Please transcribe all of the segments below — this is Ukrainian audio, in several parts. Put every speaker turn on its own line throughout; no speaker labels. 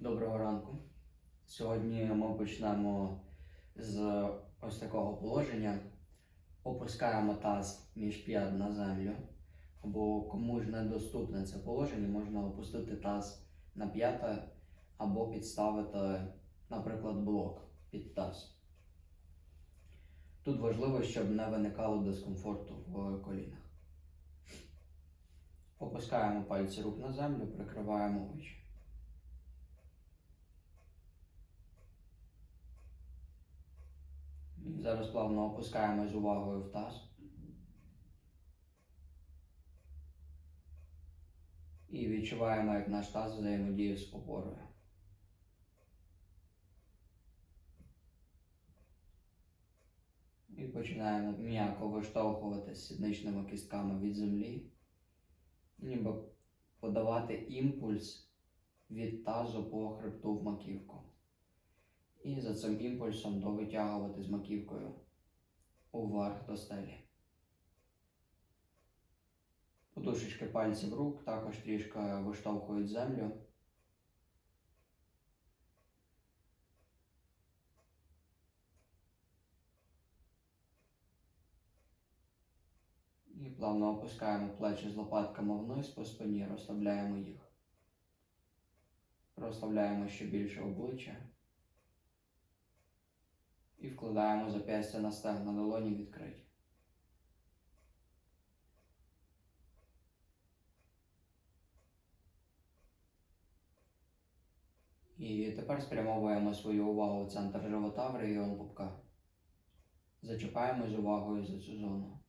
Доброго ранку. Сьогодні ми почнемо з ось такого положення. Опускаємо таз між п'ят на землю. Або кому ж недоступне це положення, можна опустити таз на п'яте або підставити, наприклад, блок під таз. Тут важливо, щоб не виникало дискомфорту в колінах. Опускаємо пальці рук на землю, прикриваємо очі. Зараз плавно опускаємо з увагою в таз. І відчуваємо, як наш таз взаємодіє з опорою. І починаємо м'яко виштовхувати сідничними кістками від землі, ніби подавати імпульс від тазу по хребту в маківку. І за цим імпульсом довитягувати з маківкою уверх до стелі. Подушечки пальців рук також трішки виштовхують землю. І плавно опускаємо плечі з лопатками вниз по спині, розслабляємо їх. Розслабляємо ще більше обличчя. І вкладаємо зап'ястя на стегна долоні відкриті. І тепер спрямовуємо свою увагу в центр живота в регіон пупка. Зачіпаємо з увагою за цю зону.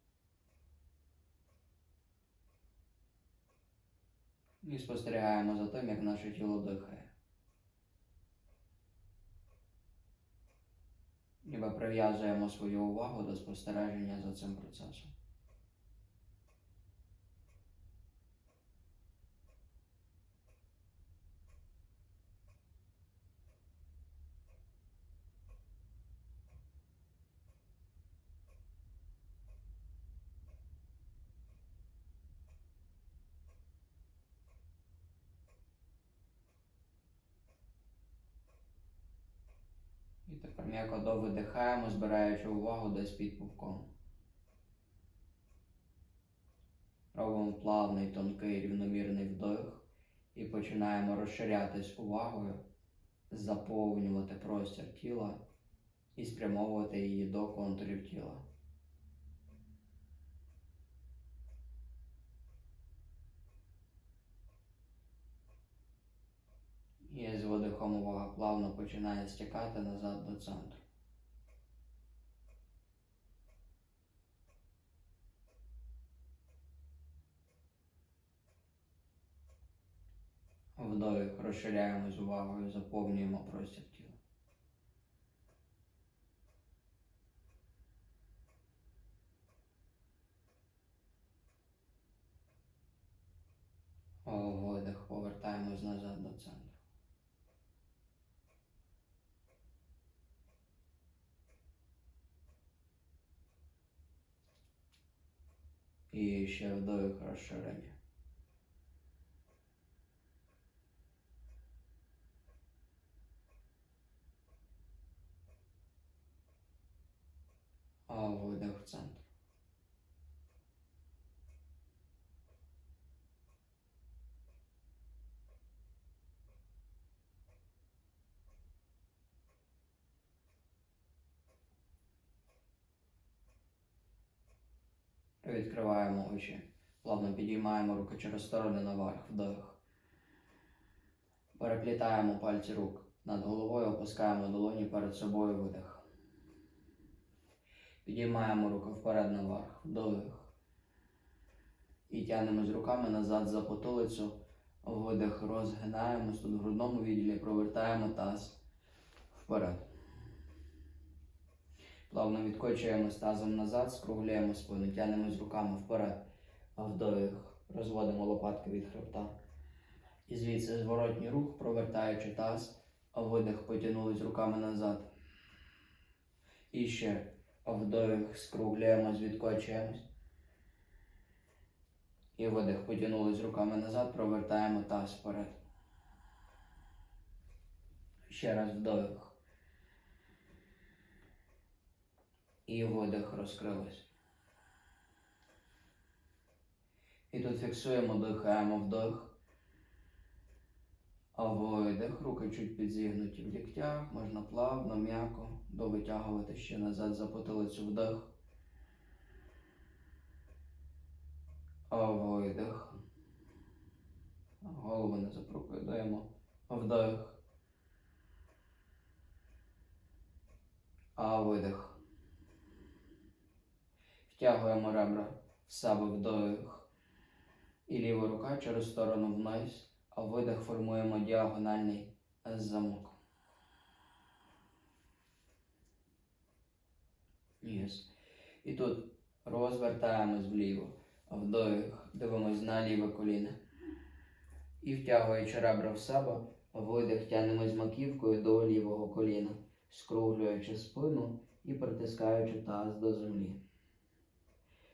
І спостерігаємо за тим, як наше тіло дихає. Ніби прив'язуємо свою увагу до спостереження за цим процесом. І тепер м'яко довидихаємо, збираючи увагу десь під пупком. Робимо плавний, тонкий, рівномірний вдих і починаємо розширятись увагою, заповнювати простір тіла і спрямовувати її до контурів тіла. І з видихом увага плавно починає стікати назад до центру. Вдох розширяємо з увагою, заповнюємо простір тіла. Видих, повертаємось назад до центру. І ще вдох розширення. А видих в центр. Відкриваємо очі. Плавно підіймаємо руки через сторони наверх, вдих. Переплітаємо пальці рук над головою, опускаємо долоні перед собою видих. Підіймаємо руки вперед наверх, вдих. І тягнемо з руками назад за потилицю. Видих, розгинаємось тут в грудному відділі, провертаємо таз вперед. Плавно відкочуємо тазом назад, скруглюємо спину, тягнемо з руками вперед, вдих, розводимо лопатки від хребта. І звідси зворотній рух, провертаючи таз, а видих, потягнулись руками назад. І ще вдих, скруглюємось, відкочуємось. І видих, потягнулись руками назад, провертаємо таз вперед. ще раз вдох. І видих розкрилось. І тут фіксуємо, дихаємо вдох. А видих, руки чуть підзігнуті в ліктях, можна плавно, м'яко довитягувати ще назад за потилицю вдих. А видих. Голову не запрокидаємо. Вдих. А видих. Втягуємо ребра в себе вдих. І ліва рука через сторону вниз, а видих формуємо діагональний замок. Єс. І тут розвертаємось вліво. Вдих, дивимось на ліве коліно. І втягуючи ребра в себе, видих тянемось маківкою до лівого коліна, скруглюючи спину і притискаючи таз до землі.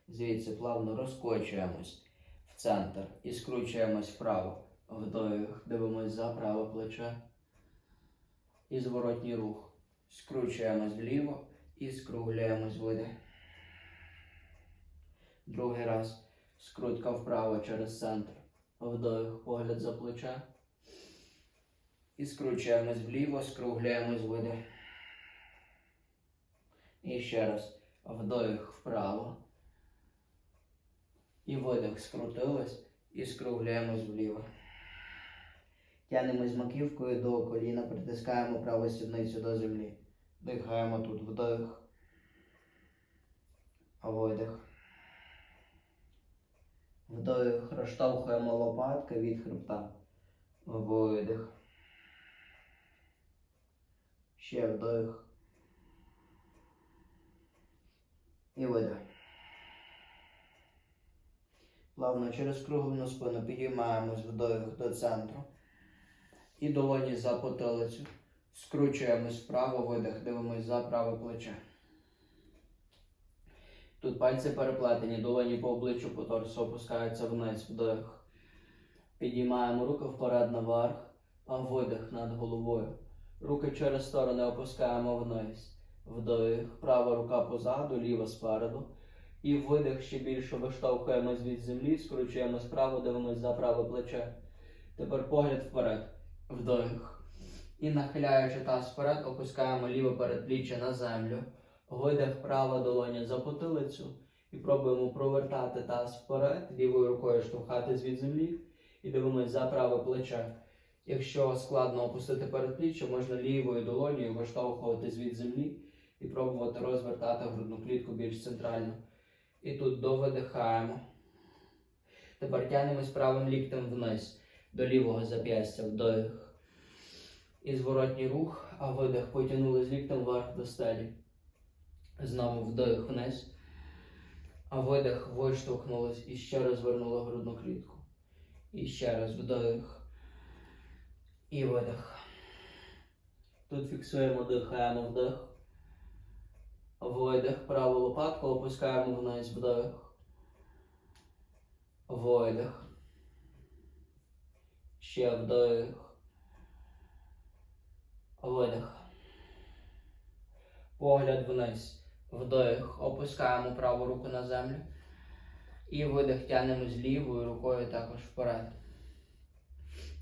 Звідси плавно розкочуємось в центр і скручуємось вправо. Вдих, дивимось за праве плече. І зворотній рух. Скручуємось вліво і скруглюємось видих. Другий раз. Скрутка вправо через центр. Вдих, погляд за плече. І скручуємось вліво, скругляємось видих. І ще раз. Вдих вправо. І видих скрутилось і скругляємось вліво. Тянемось маківкою до коліна, притискаємо праву сідницю до землі. Дихаємо тут вдих. Видих. Вдих, розштовхуємо лопатки від хребта. Видих. Ще вдих. І видих. Плавно через круглу спину підіймаємось вдих до центру. І долоні за потилицю. Скручуємось вправо, видих, дивимось за праве плече. Тут пальці переплетені, долоні по обличчю по торсу опускаються вниз, вдих. Підіймаємо руки вперед наверх, а видих над головою. Руки через сторони опускаємо вниз. Вдих. Права рука позаду, ліва спереду. І видих ще більше виштовхуємось від землі, скручуємо справа, дивимось за праве плече. Тепер погляд вперед. Вдих. І нахиляючи таз вперед, опускаємо ліве передпліччя на землю. Видих права долоня за потилицю. І пробуємо провертати таз вперед, лівою рукою штовхати від землі. І дивимось за праве плече. Якщо складно опустити передпліччя, можна лівою долонею виштовхувати від землі і пробувати розвертати грудну клітку більш центрально. І тут довидихаємо. Тепер тягнемось правим ліктем вниз до лівого зап'ястя вдих. І зворотній рух, а видих потягнули з ліктем вверх до стелі. Знову вдих вниз. А видих виштовхнулись і ще раз вернули грудну клітку. І ще раз вдих. І видих. Тут фіксуємо, дихаємо вдих. Видих. Праву лопатку опускаємо вниз вдих. Видих. Ще вдих. Видих. Погляд вниз. Вдих. Опускаємо праву руку на землю. І видих тянемо з лівою рукою також вперед.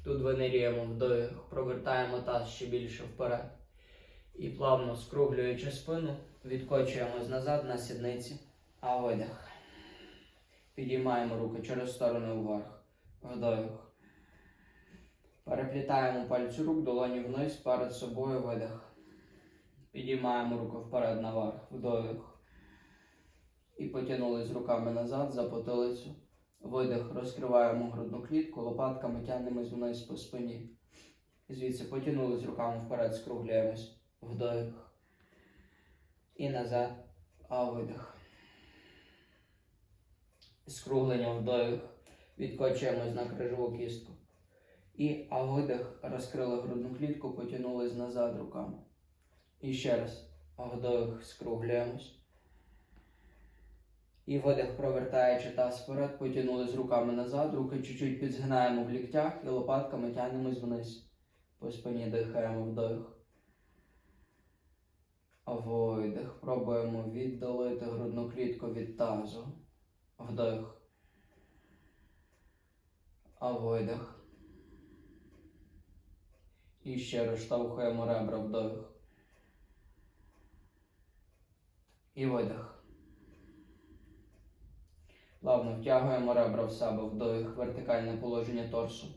Тут винирюємо вдих, провертаємо таз ще більше вперед. І плавно скруглюючи спину, відкочуємось назад на сідниці. А видих. Підіймаємо руки через сторону вверх. Вдих. Переплітаємо пальці рук, долоні вниз, перед собою видих. Підіймаємо руку вперед наверх, вдих. І потягнули з руками назад за потилицю. Видих, розкриваємо грудну клітку, лопатками тягнемось вниз по спині. Звідси потягнули з руками вперед, скругляємось. Вдих. І назад. А видих. Скруглення вдих. Відкочуємось на крижову кістку. І а видих, розкрили грудну клітку, потягнулись назад руками. І ще раз. А вдих, скругляємось. І видих, провертаючи таз вперед, потягнули з руками назад, руки чуть-чуть підзгинаємо в ліктях і лопатками тягнемось вниз По спині дихаємо вдих. Видих. Пробуємо віддалити грудну клітку від тазу. Вдих. А видих. І ще розштовхуємо ребра вдих. І видих. Плавно втягуємо ребра в себе вдих, вертикальне положення торсу.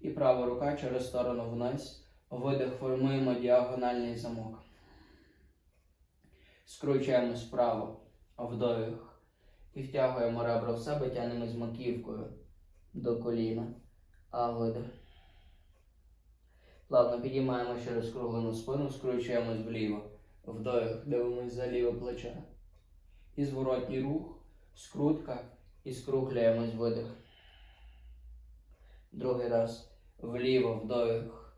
І права рука через сторону вниз. Видих формуємо діагональний замок. Скручуємо справа вдих. І втягуємо ребра в себе, тягнемо з маківкою до коліна. А видих. Плавно підіймаємо через круглену спину, скручуємось вліво. Вдих, дивимось за ліве плече. І зворотній рух, скрутка і скругляємось видих. Другий раз вліво вдих.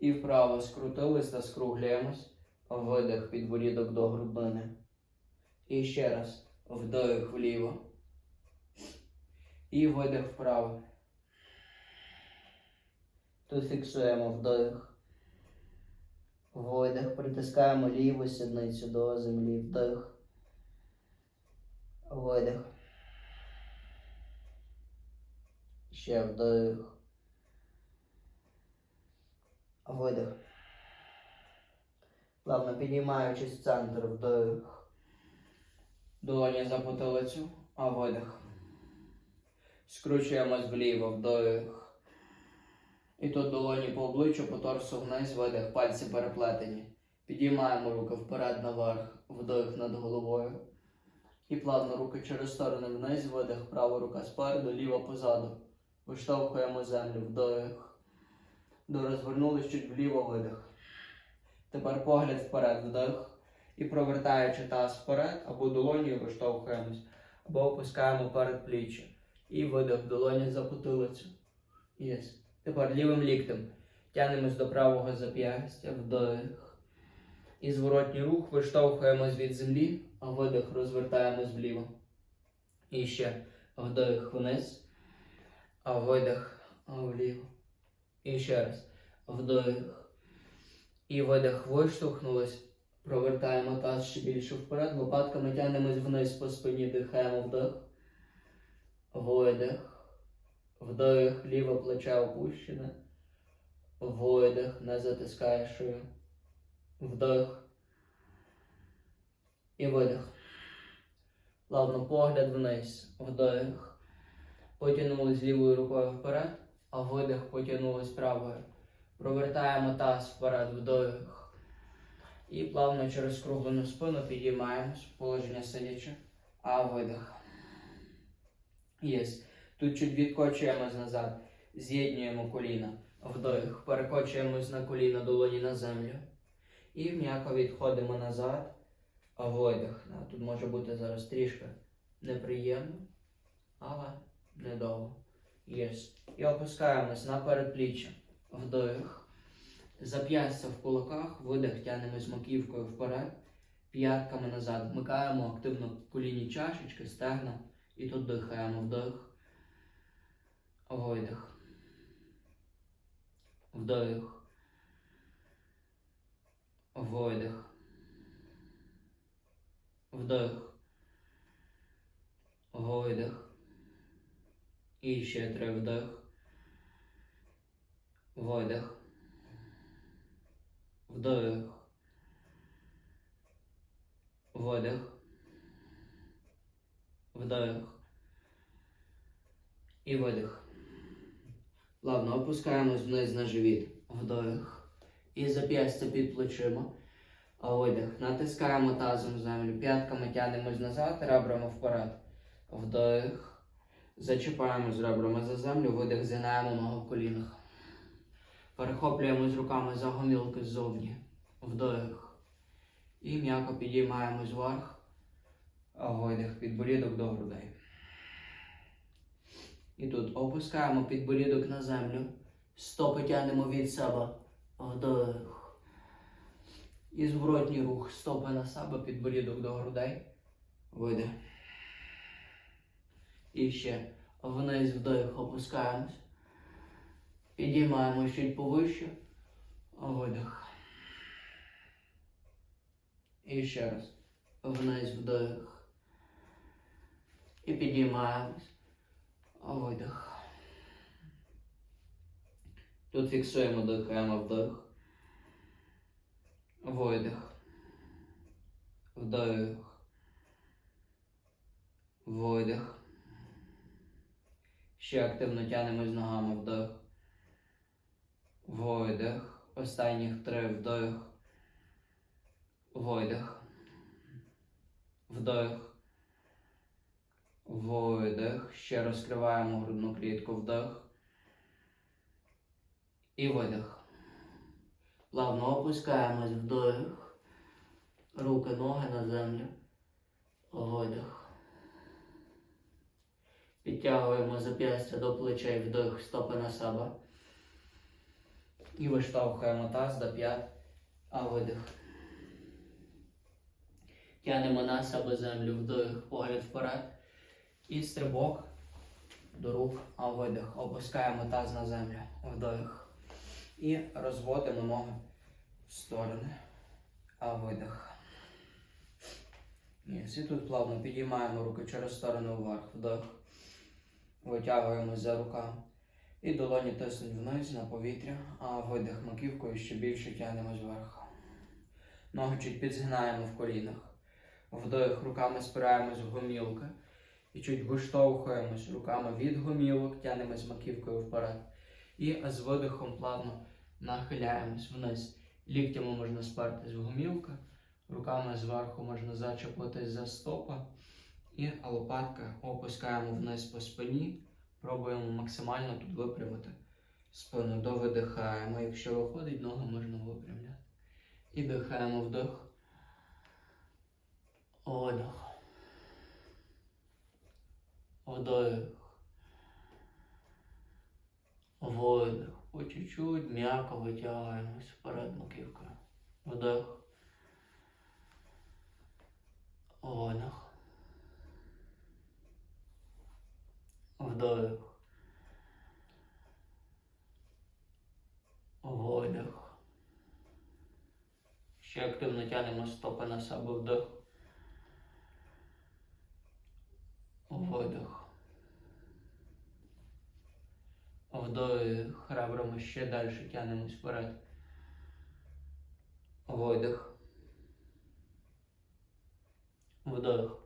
І вправо скрутились та скругляємось. Видих підборідок до грудини. І ще раз вдих вліво. І видих вправо. Тут фіксуємо вдих. Видих. Притискаємо ліву сідницю до землі. Вдих. Видих. Ще вдих. Видих. Плавно підіймаючись в центр вдих. Долоні за потилицю, а видих. Скручуємось вліво, вдих. І тут долоні по обличчю, по торсу вниз, видих, пальці переплетені. Підіймаємо руки вперед наверх, вдих над головою. І плавно руки через сторони вниз, видих, права рука спереду, ліва позаду. Виштовхуємо землю, вдих. Дорозвернулись чуть вліво, видих. Тепер погляд вперед, вдих. І провертаючи таз вперед, або долонію виштовхуємось, або опускаємо перед пліччя. І видих, долоні за потилицю. Єс. Тепер лівим ліктем тягнемось до правого зап'ястя, вдих. І зворотній рух виштовхуємось від землі, а видих розвертаємось вліво. І ще вдих вниз, а видих вліво. І ще раз вдих. І видих виштовхнулись. Провертаємо таз ще більше вперед. Лопатками тягнемось вниз по спині, дихаємо вдих. Видих. Вдих, ліве плече опущене. Видих, не затискає шию. Вдих. І видих. Плавно погляд вниз. Вдих. Потягнулись лівою рукою вперед, а видих потягнулись правою. Провертаємо таз вперед, вдих. І плавно через круглену спину підіймаємось. Положення сидячи. А видих. Єсть. Тут чуть відкочуємось назад, з'єднуємо коліна, вдих, перекочуємось на коліна долоні на землю. І м'яко відходимо назад, а видих. Тут може бути зараз трішки неприємно, але недовго. Єс. І опускаємось на передпліччя. Вдих. Зап'ястя в кулаках, видих, тянемось маківкою вперед, п'ятками назад. Вмикаємо активно колінні чашечки, стегна. І тут дихаємо вдих. Видих. Вдих. Видих. Вдих. Видих. І ще три вдих. Видих. Вдих. Видих. Вдих. І видих. Плавно опускаємось вниз на живіт. Вдих. І зап'ястя під плечима. Видих. Натискаємо тазом землю. П'ятками тягнемось назад, ребрами вперед. Вдих. Зачіпаємось ребрами за землю, видих, згинаємо ногу в колінах. Перехоплюємось руками за гомілки ззовні. Вдих. І м'яко підіймаємось вверх. Видих. Підборідок до грудей. І тут опускаємо підборідок на землю. Стопи тягнемо від себе. Вдих. І зворотній рух. Стопи на себе, підборідок до грудей. Видих. І ще вниз вдих опускаємось. Підіймаємо чуть повище. Видих. І ще раз. Вниз вдих. І підіймаємось. Видих. Тут фіксуємо, дихаємо вдих. Видих. Вдих. Видих. Ще активно тянемо з ногами вдих. Видих. Останніх три вдих. Видих. Вдих. Видих. Ще розкриваємо грудну клітку вдих. І видих. Плавно опускаємось вдих. Руки, ноги на землю. Видих. Підтягуємо зап'ястя до плечей вдих, стопи на себе. І виштовхуємо таз до п'ят, а видих. Тянемо на себе землю вдих, погляд вперед. І стрибок до рук, а видих. Опускаємо таз на землю. Вдих. І розводимо ноги в сторони. А видих. І тут плавно підіймаємо руки через сторону вверх. Вдих. Витягуємо за руками. І долоні тиснуть вниз на повітря, а видих маківкою ще більше тягнемо зверху. Ноги чуть підзгинаємо в колінах. Вдих руками спираємось в гомілки. І чуть виштовхуємось руками від гомілок, тягнемось маківкою вперед. І з видихом плавно нахиляємось вниз. Ліктями можна спертись в гомілка, руками зверху можна зачепитись за стопа. І лопатка опускаємо вниз по спині. Пробуємо максимально тут випрямити спину. Довидихаємо. Якщо виходить, ноги можна випрямляти. І дихаємо вдих. Видих. Вдих. Видих. По чуть-чуть м'яко витягуємось вперед маківкою. Вдих. Видих. Вдих. Видих. Ще активно тянемо стопи на себе вдих. Видих. Вдих. Ребрами ще далі тянемось вперед. Видих. Вдих.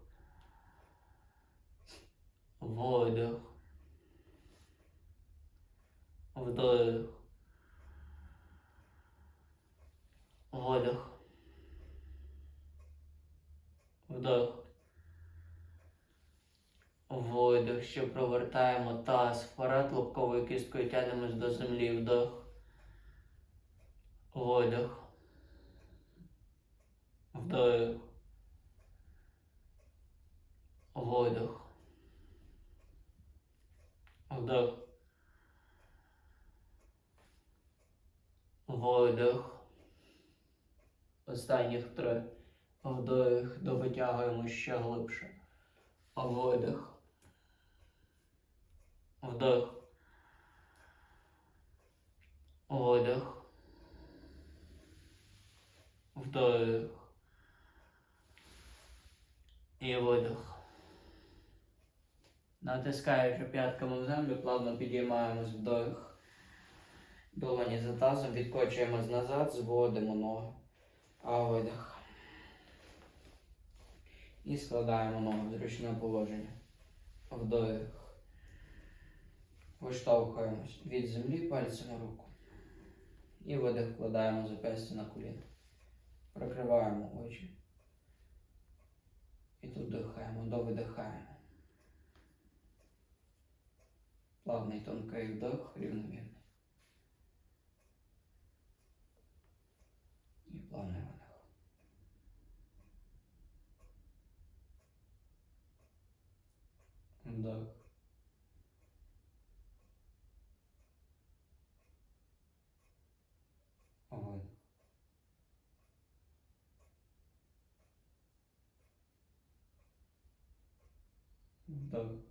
Видих. Вдих. Видих. Вдих. Видих. Ще провертаємо таз вперед, лобковою кісткою тягнемось до землі. Вдих. Видих. Вдих. Видих. Вдих. Видих. Останніх три. Вдих. Довитягуємо ще глибше. Видих. Вдих. Видих. Вдих. І видих. Натискаючи п'ятками в землю, плавно підіймаємось вдих. Долоні за тазом, відкочуємось назад, зводимо ноги. А видих. І складаємо ноги в зручне положення. Вдих. Виштовхуємось від землі пальцями руку. І видих вкладаємо запястя на коліно. Прикриваємо очі. І тут дихаємо, довидихаємо. Плавний тонкий вдох, рівномірний. І плавний видих. Вдох. Видих. Вдох.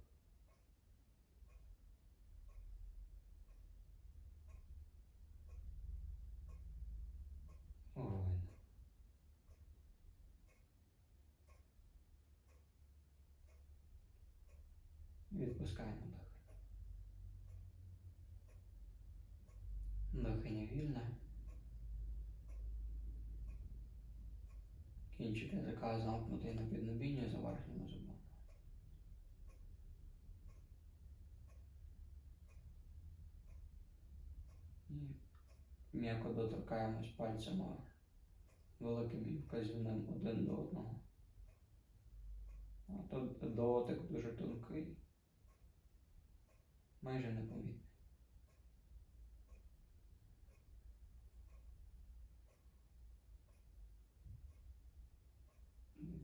Відпускаємо дихання. Дихання вільне. Кінчик язика замкнутий на піднебінні за верхніми зубами. І м'яко доторкаємось пальцями великим і вказівним один до одного. Тут дотик дуже тонкий, майже непомітний.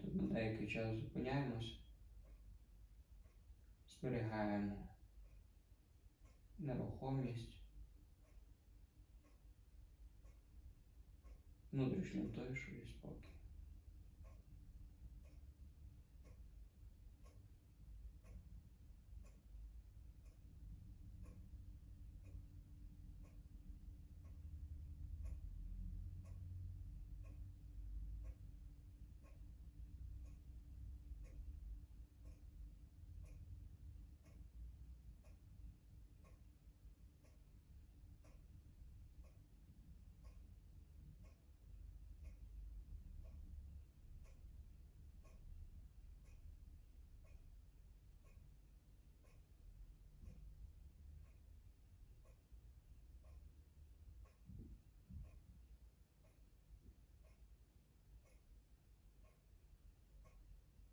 Тут на деякий час зупиняємось, зберігаємо нерухомість, внутрішню тишу і спокій.